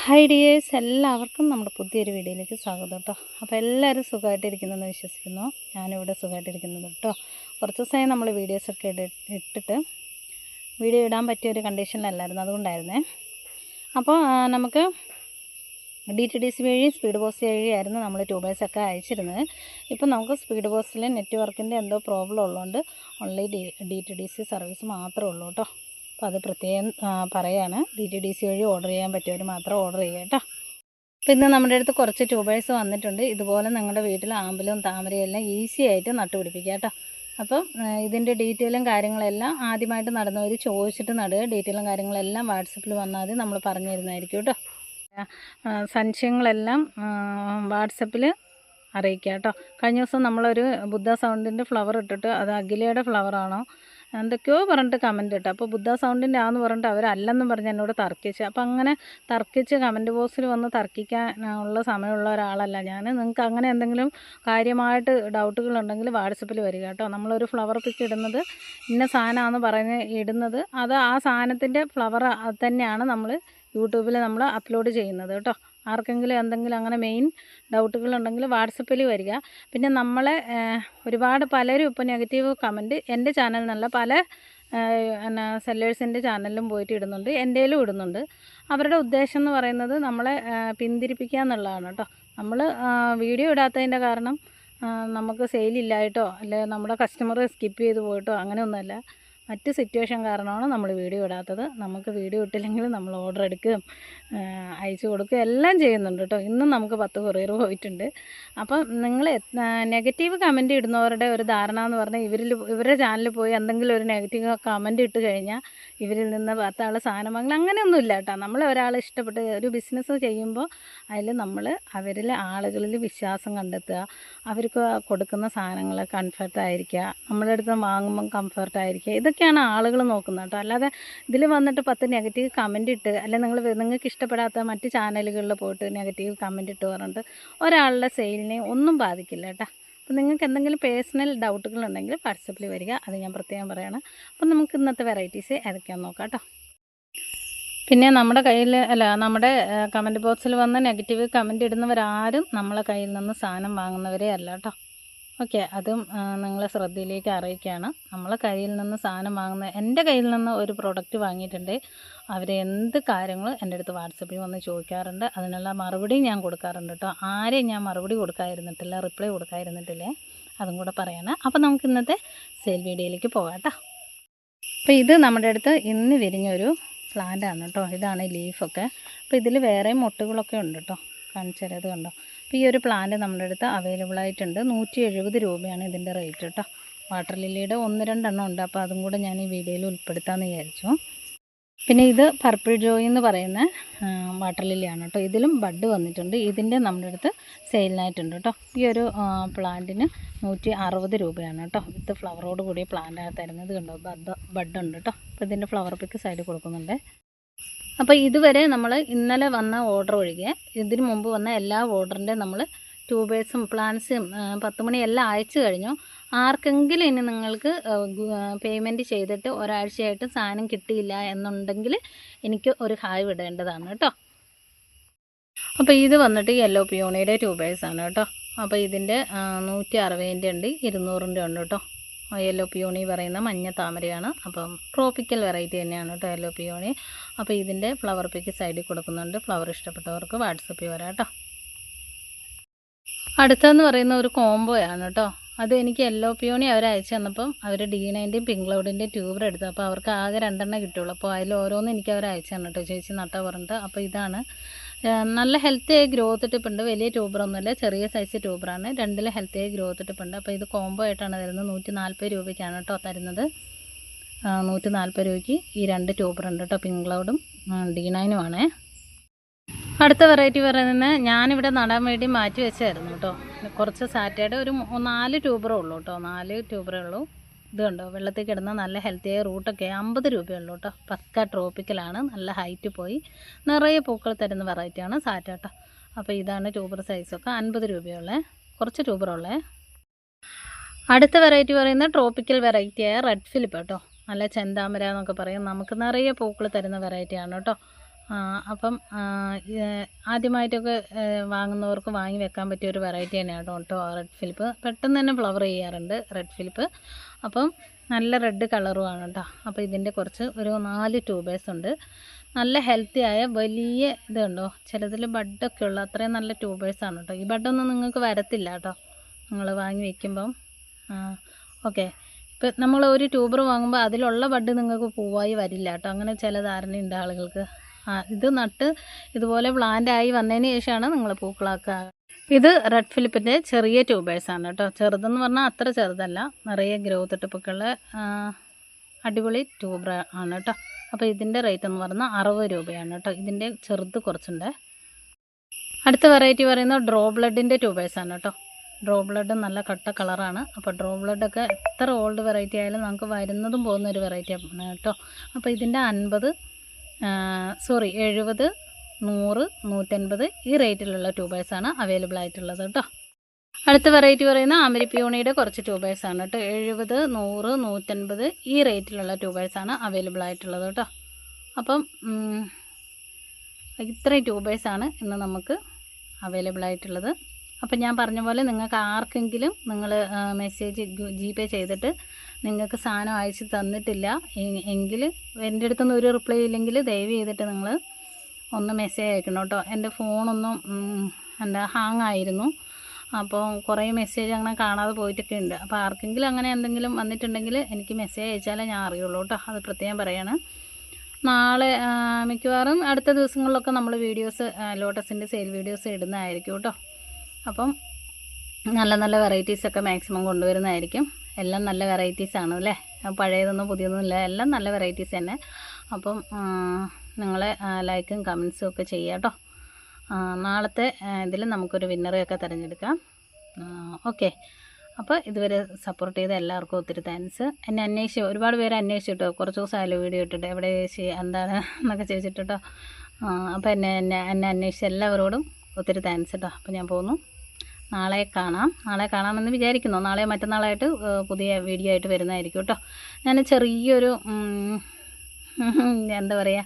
Hi dears എല്ലാവർക്കും നമ്മുടെ പുതിയൊരു വീഡിയോയിലേക്ക് സ്വാഗതം കേട്ടോ അപ്പോൾ എല്ലാവരും സുഖമായിട്ടിരിക്കുന്നെന്ന് വിശ്വസിക്കുന്നു. ഞാനിവിടെ സുഖമായിട്ടിരിക്കുന്നത് കേട്ടോ കുറച്ച് ദിവസമായി നമ്മൾ വീഡിയോസൊക്കെ ഇട ഇട്ടിട്ട് വീഡിയോ ഇടാൻ പറ്റിയ ഒരു കണ്ടീഷനിലല്ലായിരുന്നു അതുകൊണ്ടായിരുന്നേ. അപ്പോൾ നമുക്ക് ഡി ടി ഡി സി വഴി സ്പീഡ് പോസ്റ്റ് വഴിയായിരുന്നു നമ്മൾ ട്യൂബേഴ്സൊക്കെ അയച്ചിരുന്നത്. ഇപ്പം നമുക്ക് സ്പീഡ് പോസ്റ്റിൽ നെറ്റ്വർക്കിന്റെ എന്തോ പ്രോബ്ലം ഉള്ളതുകൊണ്ട് online D D T D C service മാത്രമേ ഉള്ളൂ കേട്ടോ അപ്പോൾ അത് പ്രത്യേകം പറയുകയാണ് ഡി ടി ഡി സി വഴി ഓർഡർ ചെയ്യാൻ പറ്റിയവർ മാത്രം ഓർഡർ ചെയ്യുക കേട്ടോ. അപ്പോൾ ഇന്ന് നമ്മുടെ അടുത്ത് കുറച്ച് ട്യൂബേഴ്സ് വന്നിട്ടുണ്ട്. ഇതുപോലെ നിങ്ങളുടെ വീട്ടിൽ ആമ്പലും താമരയും എല്ലാം ഈസി ആയിട്ട് നട്ടുപിടിപ്പിക്കുക കേട്ടോ. അപ്പം ഇതിന്റെ ഡീറ്റെയിലും കാര്യങ്ങളെല്ലാം ആദ്യമായിട്ട് നടന്നവർ ചോദിച്ചിട്ട് നടുക. ഡീറ്റെയിലും കാര്യങ്ങളെല്ലാം വാട്സപ്പിൽ വന്നാൽ നമ്മൾ പറഞ്ഞു തരുന്നതായിരിക്കും കേട്ടോ. സംശയങ്ങളെല്ലാം വാട്സപ്പിൽ അറിയിക്കുക കേട്ടോ. കഴിഞ്ഞ ദിവസം നമ്മളൊരു ബുദ്ധ സൗണ്ടിന്റെ ഫ്ലവർ ഇട്ടിട്ട് അത് അഖിലയുടെ ഫ്ലവറാണോ എന്തൊക്കെയോ പറഞ്ഞിട്ട് കമന്റ് ഇട്ടു. അപ്പോൾ ബുദ്ധ സൗണ്ടിന്റെ ആന്ന് പറഞ്ഞിട്ട് അവരല്ലെന്നും പറഞ്ഞ് എന്നോട് തർക്കിച്ച്. അപ്പോൾ അങ്ങനെ തർക്കിച്ച് കമന്റ് ബോക്സിൽ വന്ന് തർക്കിക്കാനുള്ള സമയമുള്ള ഒരാളല്ല ഞാൻ നിങ്ങൾക്ക് അങ്ങനെ എന്തെങ്കിലും കാര്യമായിട്ട് ഡൗട്ടുകളുണ്ടെങ്കിൽ വാട്സപ്പിൽ വരിക കേട്ടോ. നമ്മളൊരു ഫ്ലവർ പിക്ക് ഇടുന്നത് ഇന്ന സാധനമാണെന്ന് പറഞ്ഞ് ഇടുന്നത് അത് ആ സാധനത്തിന്റെ ഫ്ലവർ തന്നെയാണ് നമ്മൾ യൂട്യൂബിൽ നമ്മൾ അപ്ലോഡ് ചെയ്യുന്നത് കേട്ടോ. ആർക്കെങ്കിലും എന്തെങ്കിലും അങ്ങനെ മെയിൻ ഡൗട്ടുകളുണ്ടെങ്കിൽ വാട്സപ്പിൽ വരിക. പിന്നെ നമ്മളെ ഒരുപാട് പലരും ഇപ്പോൾ നെഗറ്റീവ് കമന്റ് എന്റെ ചാനൽ നല്ല പല എന്നാ സെല്ലേഴ്സിന്റെ ചാനലിലും പോയിട്ട് ഇടുന്നുണ്ട് എന്റെയിലും ഇടുന്നുണ്ട്. അവരുടെ ഉദ്ദേശം എന്ന് പറയുന്നത് നമ്മളെ പിന്തിരിപ്പിക്കുക എന്നുള്ളതാണ് കേട്ടോ. നമ്മൾ വീഡിയോ ഇടാത്തതിന്റെ കാരണം നമുക്ക് സെയിലില്ലായിട്ടോ അല്ലെ നമ്മുടെ കസ്റ്റമർ സ്കിപ്പ് ചെയ്ത് പോയിട്ടോ അങ്ങനെയൊന്നുമല്ല മറ്റ് സിറ്റുവേഷൻ കാരണമാണ് നമ്മൾ വീഡിയോ ഇടാത്തത്. നമുക്ക് വീഡിയോ ഇട്ടില്ലെങ്കിൽ നമ്മൾ ഓർഡർ എടുക്കുകയും അയച്ചു കൊടുക്കുകയും എല്ലാം ചെയ്യുന്നുണ്ട് കേട്ടോ. ഇന്നും നമുക്ക് പത്ത് കൊറിയർ പോയിട്ടുണ്ട്. അപ്പം നിങ്ങൾ നെഗറ്റീവ് കമന്റ് ഇടുന്നവരുടെ ഒരു ധാരണ എന്ന് പറഞ്ഞാൽ ഇവരിൽ ഇവരുടെ ചാനലിൽ പോയി എന്തെങ്കിലും ഒരു നെഗറ്റീവ് കമന്റ് ഇട്ട് കഴിഞ്ഞാൽ ഇവരിൽ നിന്ന് പത്താൾ സാധനം വാങ്ങൽ അങ്ങനെയൊന്നുമില്ല കേട്ടോ. നമ്മൾ ഒരാൾ ഇഷ്ടപ്പെട്ട് ഒരു ബിസിനസ് ചെയ്യുമ്പോൾ അതിൽ നമ്മൾ അവരിലെ ആളുകളിൽ വിശ്വാസം കണ്ടെത്തുക. അവർക്ക് കൊടുക്കുന്ന സാധനങ്ങൾ കംഫർട്ടായിരിക്കുക നമ്മളെടുത്ത് വാങ്ങുമ്പം കംഫർട്ടായിരിക്കുക ഇതൊക്കെയാണ് ആളുകൾ നോക്കുന്നത് കേട്ടോ. അല്ലാതെ ഇതിൽ വന്നിട്ട് പത്ത് നെഗറ്റീവ് കമന്റ് ഇട്ട് അല്ലെങ്കിൽ നിങ്ങൾ നിങ്ങൾക്ക് ഇഷ്ടപ്പെടാത്ത മറ്റ് ചാനലുകളിൽ പോയിട്ട് നെഗറ്റീവ് കമന്റ് ഇട്ട് പറഞ്ഞിട്ട് ഒരാളുടെ സെയിലിനെ ഒന്നും ബാധിക്കില്ല കേട്ടോ. അപ്പോൾ നിങ്ങൾക്ക് എന്തെങ്കിലും പേഴ്സണൽ ഡൗട്ടുകൾ ഉണ്ടെങ്കിൽ വാട്സപ്പിൽ വരിക. അത് ഞാൻ പ്രത്യേകം പറയാണ്. അപ്പം നമുക്ക് ഇന്നത്തെ വെറൈറ്റീസ് ഏതൊക്കെയാണെന്ന് നോക്കാം കേട്ടോ. പിന്നെ നമ്മുടെ കയ്യിൽ അല്ല നമ്മുടെ കമന്റ് ബോക്സിൽ വന്ന് നെഗറ്റീവ് കമന്റ് ഇടുന്നവരാരും നമ്മളെ കയ്യിൽ നിന്ന് സാധനം വാങ്ങുന്നവരേ അല്ല കേട്ടോ. ഓക്കെ അതും നിങ്ങളെ ശ്രദ്ധയിലേക്ക് അറിയിക്കുകയാണ്. നമ്മളെ കയ്യിൽ നിന്ന് സാധനം വാങ്ങുന്ന എന്റെ കയ്യിൽ നിന്ന് ഒരു പ്രോഡക്റ്റ് വാങ്ങിയിട്ടുണ്ട്. അവർ എന്ത് കാര്യങ്ങൾ എന്റെ അടുത്ത് വാട്സപ്പിൽ വന്ന് ചോദിക്കാറുണ്ട്. അതിനുള്ള മറുപടി ഞാൻ കൊടുക്കാറുണ്ട് കേട്ടോ ആരെയും ഞാൻ മറുപടി കൊടുക്കാതിരുന്നിട്ടില്ല റിപ്ലൈ കൊടുക്കാതിരുന്നിട്ടില്ലേ അതും കൂടെ പറയണം. അപ്പോൾ നമുക്ക് ഇന്നത്തെ സെയിൽ വീഡിയോയിലേക്ക് പോകാം കേട്ടോ അപ്പോൾ ഇത് നമ്മുടെ അടുത്ത് ഇന്ന് വിരിഞ്ഞൊരു പ്ലാന്റ് ആണ് കേട്ടോ ഇതാണ് ലീഫൊക്കെ അപ്പോൾ ഇതിൽ വേറെ മുട്ടുകളൊക്കെ ഉണ്ട് കേട്ടോ കാണിച്ചത് കണ്ടോ? അപ്പോൾ ഈ ഒരു പ്ലാന്റ് നമ്മുടെ അടുത്ത് അവൈലബിൾ ആയിട്ടുണ്ട്. നൂറ്റി എഴുപത് രൂപയാണ് ഇതിന്റെ റേറ്റ് കേട്ടോ. വാട്ടർ ലില്ലിയുടെ ഒന്ന് രണ്ടെണ്ണം ഉണ്ട്. അപ്പോൾ അതും കൂടെ ഞാൻ ഈ വീഡിയോയിൽ ഉൾപ്പെടുത്താമെന്ന് വിചാരിച്ചു. പിന്നെ ഇത് പർപ്പിൾ ജോയ് എന്ന് പറയുന്ന വാട്ടർ ലില്ലിയാണ് കേട്ടോ. ഇതിലും ബഡ് വന്നിട്ടുണ്ട്. ഇതിന്റെ നമ്മുടെ അടുത്ത് സെയിലിനായിട്ടുണ്ട് കേട്ടോ. ഈ ഒരു പ്ലാന്റിന് നൂറ്റി അറുപത് രൂപയാണ് കേട്ടോ. ഇത് ഫ്ലവറോട് കൂടിയ പ്ലാന്റാണ് തരുന്നത് കണ്ടോ? ബഡ് ബഡ് ഉണ്ട് കേട്ടോ. അപ്പോൾ ഇതിന്റെ ഫ്ലവർ പിക്ക് സൈഡിൽ കൊടുക്കുന്നുണ്ട്. അപ്പോൾ ഇതുവരെ നമ്മൾ ഇന്നലെ വന്ന ഓർഡർ ഒഴികെ ഇതിന് മുമ്പ് വന്ന എല്ലാ ഓർഡറിന്റെ നമ്മൾ ട്യൂബേഴ്സും പ്ലാന്റ്സും പത്ത് മണി എല്ലാം അയച്ചു കഴിഞ്ഞു. ആർക്കെങ്കിലും ഇനി നിങ്ങൾക്ക് പേയ്മെന്റ് ചെയ്തിട്ട് ഒരാഴ്ചയായിട്ട് സാധനം കിട്ടിയില്ല എന്നുണ്ടെങ്കിൽ എനിക്ക് ഒരു ഹായ് വിടേണ്ടതാണ് കേട്ടോ. അപ്പോൾ ഇത് വന്നിട്ട് യെല്ലോ പിയോണിയുടെ ട്യൂബേഴ്സാണ് കേട്ടോ. അപ്പോൾ ഇതിന്റെ നൂറ്റി അറുപതിന്റെ ഉണ്ട് ഇരുന്നൂറിന്റെ ഉണ്ട് കേട്ടോ. യെല്ലോ പിയോണി പറയുന്ന മഞ്ഞ താമരയാണ്. അപ്പം ട്രോപ്പിക്കൽ വെറൈറ്റി തന്നെയാണ് കേട്ടോ യെല്ലോ പിയോണി അപ്പോൾ ഇതിന്റെ ഫ്ലവർ പിക്ക് സൈഡിൽ കൊടുക്കുന്നുണ്ട്. ഫ്ലവർ ഇഷ്ടപ്പെട്ടവർക്ക് വാട്സപ്പിൽ വരാം കേട്ടോ അടുത്തെന്ന് പറയുന്ന ഒരു കോംബോയാണ് കേട്ടോ അത് എനിക്ക് യെല്ലോ പിയോണി അവർ അയച്ചു തന്നപ്പം അവർ ഡി നയന്റെയും പിങ്ക് ക്ലൗഡിന്റെയും ട്യൂബർ എടുത്തു. അപ്പോൾ അവർക്ക് ആകെ രണ്ടെണ്ണം കിട്ടുള്ളൂ. അപ്പോൾ അതിൽ ഓരോന്നും എനിക്ക് അവർ അയച്ചു തന്നെ കേട്ടോ ചേച്ചി നട്ടാ പറഞ്ഞിട്ട്. അപ്പോൾ ഇതാണ് നല്ല ഹെൽത്തി ആയി ഗ്രോത്ത് ടിപ്പുണ്ട് വലിയ ട്യൂബറൊന്നുമില്ല ചെറിയ സൈസ് ട്യൂബറാണ് രണ്ടിൽ ഹെൽത്തി ആയി ഗ്രോത്ത് ടിപ്പുണ്ട് അപ്പോൾ ഇത് കോംബോ ആയിട്ടാണ് തരുന്നത്. നൂറ്റി നാൽപ്പത് രൂപയ്ക്കാണ് കേട്ടോ തരുന്നത്. നൂറ്റി നാൽപ്പത് രൂപയ്ക്ക് ഈ രണ്ട് ട്യൂബർ ഉണ്ട് കേട്ടോ പിങ്ക് ക്ലൗഡും ഡി നയനുമാണേ അടുത്ത വെറൈറ്റി പറയുന്നത് ഞാനിവിടെ നടാൻ വേണ്ടി മാറ്റി വെച്ചായിരുന്നു കേട്ടോ കുറച്ച് സാറ്റയുടെ ഒരു നാല് ട്യൂബറേ ഉള്ളൂ കേട്ടോ നാല് ട്യൂബറേ ഉള്ളൂ. ഇത് കണ്ടോ വെള്ളത്തിൽ കിടന്ന നല്ല ഹെൽത്തിയായ റൂട്ടൊക്കെ അമ്പത് രൂപയുള്ളൂ കേട്ടോ പക്ക ട്രോപ്പിക്കലാണ് നല്ല ഹൈറ്റ് പോയി. നിറയെ പൂക്കൾ തരുന്ന വെറൈറ്റിയാണ് സാറ്റ കേട്ടോ അപ്പോൾ ഇതാണ് ട്യൂബർ സൈസൊക്കെ അൻപത് രൂപയുള്ളേ. കുറച്ച് ട്യൂബറുള്ളേ അടുത്ത വെറൈറ്റി പറയുന്നത് ട്രോപ്പിക്കൽ വെറൈറ്റിയായ റെഡ് ഫിലിപ്പ് കേട്ടോ നല്ല ചെന്താമര എന്നൊക്കെ പറയും. നമുക്ക് നിറയെ പൂക്കൾ തരുന്ന വെറൈറ്റിയാണ് കേട്ടോ അപ്പം ആദ്യമായിട്ടൊക്കെ വാങ്ങുന്നവർക്ക് വാങ്ങി വെക്കാൻ പറ്റിയ ഒരു വെറൈറ്റി തന്നെയാണ് കേട്ടോ റെഡ് ഫിലിപ്പ് പെട്ടെന്ന് തന്നെ ഫ്ലവർ ചെയ്യാറുണ്ട് റെഡ് ഫിലിപ്പ് അപ്പം നല്ല റെഡ് കളറുമാണ് കേട്ടോ അപ്പോൾ ഇതിന്റെ കുറച്ച് ഒരു നാല് ട്യൂബേഴ്സ് ഉണ്ട്. നല്ല ഹെൽത്തി ആയ വലിയ ഇതുണ്ടോ ചിലതിൽ ബഡൊക്കെ ഉള്ള അത്രയും നല്ല ട്യൂബേഴ്സാണ് കേട്ടോ ഈ ബഡൊന്നും നിങ്ങൾക്ക് വരത്തില്ല കേട്ടോ നിങ്ങൾ വാങ്ങി വെക്കുമ്പം. ഓക്കെ ഇപ്പം നമ്മൾ ഒരു ട്യൂബർ വാങ്ങുമ്പോൾ അതിലുള്ള ബഡ് നിങ്ങൾക്ക് പൂവായി വരില്ല കേട്ടോ അങ്ങനെ ചില ധാരണയുണ്ട് ആളുകൾക്ക്. ഇത് നട്ട് ഇതുപോലെ പ്ലാന്റ് ആയി വന്നതിന് ശേഷമാണ് നിങ്ങൾ പൂക്കളാക്കുക. ഇത് റെഡ് ഫിലിപ്പിന്റെ ചെറിയ ട്യൂബേഴ്സാണ് കേട്ടോ. ചെറുതെന്ന് പറഞ്ഞാൽ അത്ര ചെറുതല്ല. നിറയെ ഗ്രോത്ത് ടിപ്പൊക്കെയുള്ള അടിപൊളി ട്യൂബർ ആണ് കേട്ടോ. അപ്പോൾ ഇതിന്റെ റേറ്റ് എന്ന് പറഞ്ഞാൽ അറുപത് രൂപയാണ് കേട്ടോ. ഇതിന്റെ ചെറുത് കുറച്ചുണ്ട്. അടുത്ത വെറൈറ്റി പറയുന്നത് ഡ്രോ ബ്ലഡിന്റെ ട്യൂബേഴ്സാണ് കേട്ടോ. ഡ്രോ ബ്ലഡ് നല്ല കട്ട കളറാണ് അപ്പോൾ ഡ്രോ ബ്ലഡൊക്കെ എത്ര ഓൾഡ് വെറൈറ്റി ആയാലും നമുക്ക് വരുന്നതും പോകുന്ന ഒരു വെറൈറ്റി ആണ് കേട്ടോ. അപ്പോൾ ഇതിന്റെ അൻപത് സോറി എഴുപത് നൂറ് നൂറ്റൻപത് ഈ റേറ്റിലുള്ള ട്യൂബേഴ്സാണ് അവൈലബിൾ ആയിട്ടുള്ളത് കേട്ടോ. അടുത്ത വെറൈറ്റി പറയുന്ന അമരിപ്പിയോണിയുടെ കുറച്ച് ട്യൂബേഴ്സാണ് കേട്ടോ. എഴുപത് നൂറ് നൂറ്റൻപത് ഈ റേറ്റിലുള്ള ട്യൂബേഴ്സാണ് അവൈലബിൾ ആയിട്ടുള്ളത് കേട്ടോ. അപ്പം ഇത്രയും ട്യൂബേഴ്സാണ് ഇന്ന് നമുക്ക് അവൈലബിൾ ആയിട്ടുള്ളത്. അപ്പം ഞാൻ പറഞ്ഞ പോലെ നിങ്ങൾക്ക് ആർക്കെങ്കിലും നിങ്ങൾ മെസ്സേജ് ജി പേ ചെയ്തിട്ട് നിങ്ങൾക്ക് സാധനം അയച്ച് തന്നിട്ടില്ല എങ്കിൽ എന്റെ അടുത്തൊന്നും ഒരു റിപ്ലൈ ഇല്ലെങ്കിൽ ദയവ് ചെയ്തിട്ട് നിങ്ങൾ ഒന്ന് മെസ്സേജ് അയക്കണം കേട്ടോ. എന്റെ ഫോണൊന്നും എന്താ ഹാങ് ആയിരുന്നു. അപ്പോൾ കുറേ മെസ്സേജ് അങ്ങനെ കാണാതെ പോയിട്ടൊക്കെ ഉണ്ട്. അപ്പോൾ ആർക്കെങ്കിലും അങ്ങനെ എന്തെങ്കിലും വന്നിട്ടുണ്ടെങ്കിൽ എനിക്ക് മെസ്സേജ് അയച്ചാലേ ഞാൻ അറിയുള്ളൂ കേട്ടോ. അത് പ്രത്യേകം പറയാണ്. നാളെ മിക്കവാറും അടുത്ത ദിവസങ്ങളിലൊക്കെ നമ്മൾ വീഡിയോസ് ലോട്ടസിന്റെ സെയിൽ വീഡിയോസ് ഇടുന്നതായിരിക്കും കേട്ടോ. അപ്പം നല്ല നല്ല വെറൈറ്റീസൊക്കെ മാക്സിമം കൊണ്ടുവരുന്നതായിരിക്കും. എല്ലാം നല്ല വെറൈറ്റീസ് ആണ് അല്ലേ? പഴയതൊന്നും പുതിയതൊന്നും ഇല്ല എല്ലാം നല്ല വെറൈറ്റീസ് തന്നെ. അപ്പം നിങ്ങളെ ലൈക്കും കമൻസും ഒക്കെ ചെയ്യുക കേട്ടോ. നാളത്തെ ഇതിൽ നമുക്കൊരു വിന്നറെയൊക്കെ തിരഞ്ഞെടുക്കാം. ഓക്കെ അപ്പോൾ ഇതുവരെ സപ്പോർട്ട് ചെയ്ത എല്ലാവർക്കും ഒത്തിരി താങ്ക്സ് എന്നെ അന്വേഷിച്ചു ഒരുപാട് പേര് അന്വേഷിച്ചു കേട്ടോ. കുറച്ച് ദിവസമായാലും വീഡിയോ ഇട്ടിട്ട്. എവിടെ എന്താണ് എന്നൊക്കെ ചോദിച്ചിട്ട് അപ്പോൾ എന്നെ എന്നെ എന്നെ അന്വേഷിച്ച എല്ലാവരോടും ഒത്തിരി താങ്ക്സ് കേട്ടോ അപ്പോൾ ഞാൻ പോകുന്നു നാളെ കാണാം. നാളെ കാണാമെന്ന് വിചാരിക്കുന്നു. നാളെ മറ്റന്നാളായിട്ട് പുതിയ വീഡിയോ ആയിട്ട് വരുന്നതായിരിക്കും കേട്ടോ ഞാൻ ചെറിയൊരു എന്താ പറയുക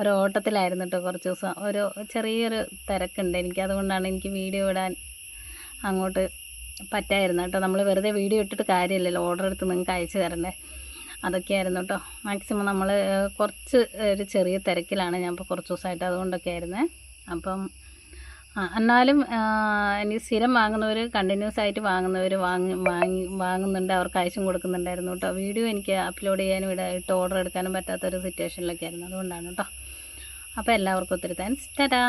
ഒരു ഓട്ടത്തിലായിരുന്നു കേട്ടോ കുറച്ച് ദിവസം. ഒരു ചെറിയൊരു തിരക്കുണ്ട്. എനിക്ക് അതുകൊണ്ടാണ് എനിക്ക് വീഡിയോ ഇടാൻ അങ്ങോട്ട് പറ്റായിരുന്നു കേട്ടോ നമ്മൾ വെറുതെ വീഡിയോ ഇട്ടിട്ട് കാര്യമില്ലല്ലോ. ഓർഡർ എടുത്ത് നിങ്ങൾക്ക് അയച്ചു തരണ്ടേ? അതൊക്കെയായിരുന്നു കേട്ടോ മാക്സിമം നമ്മൾ കുറച്ച് ഒരു ചെറിയ തിരക്കിലാണ് ഞാൻ ഇപ്പോൾ കുറച്ച് ദിവസമായിട്ട് അതുകൊണ്ടൊക്കെ ആയിരുന്നേ അപ്പം എന്നാലും ഇനി സ്ഥിരം വാങ്ങുന്നവർ കണ്ടിന്യൂസ് ആയിട്ട് വാങ്ങുന്നവർ വാങ്ങി വാങ്ങി വാങ്ങുന്നുണ്ട്. അവർക്ക് അയച്ചും കൊടുക്കുന്നുണ്ടായിരുന്നു കേട്ടോ വീഡിയോ എനിക്ക് അപ്ലോഡ് ചെയ്യാനും ഇട ഇട്ട് ഓർഡർ എടുക്കാനും പറ്റാത്തൊരു സിറ്റുവേഷനിലൊക്കെ ആയിരുന്നു. അതുകൊണ്ടാണ് കേട്ടോ അപ്പോൾ എല്ലാവർക്കും ഒത്തിരി താങ്ക്സ് ടാറ്റാ.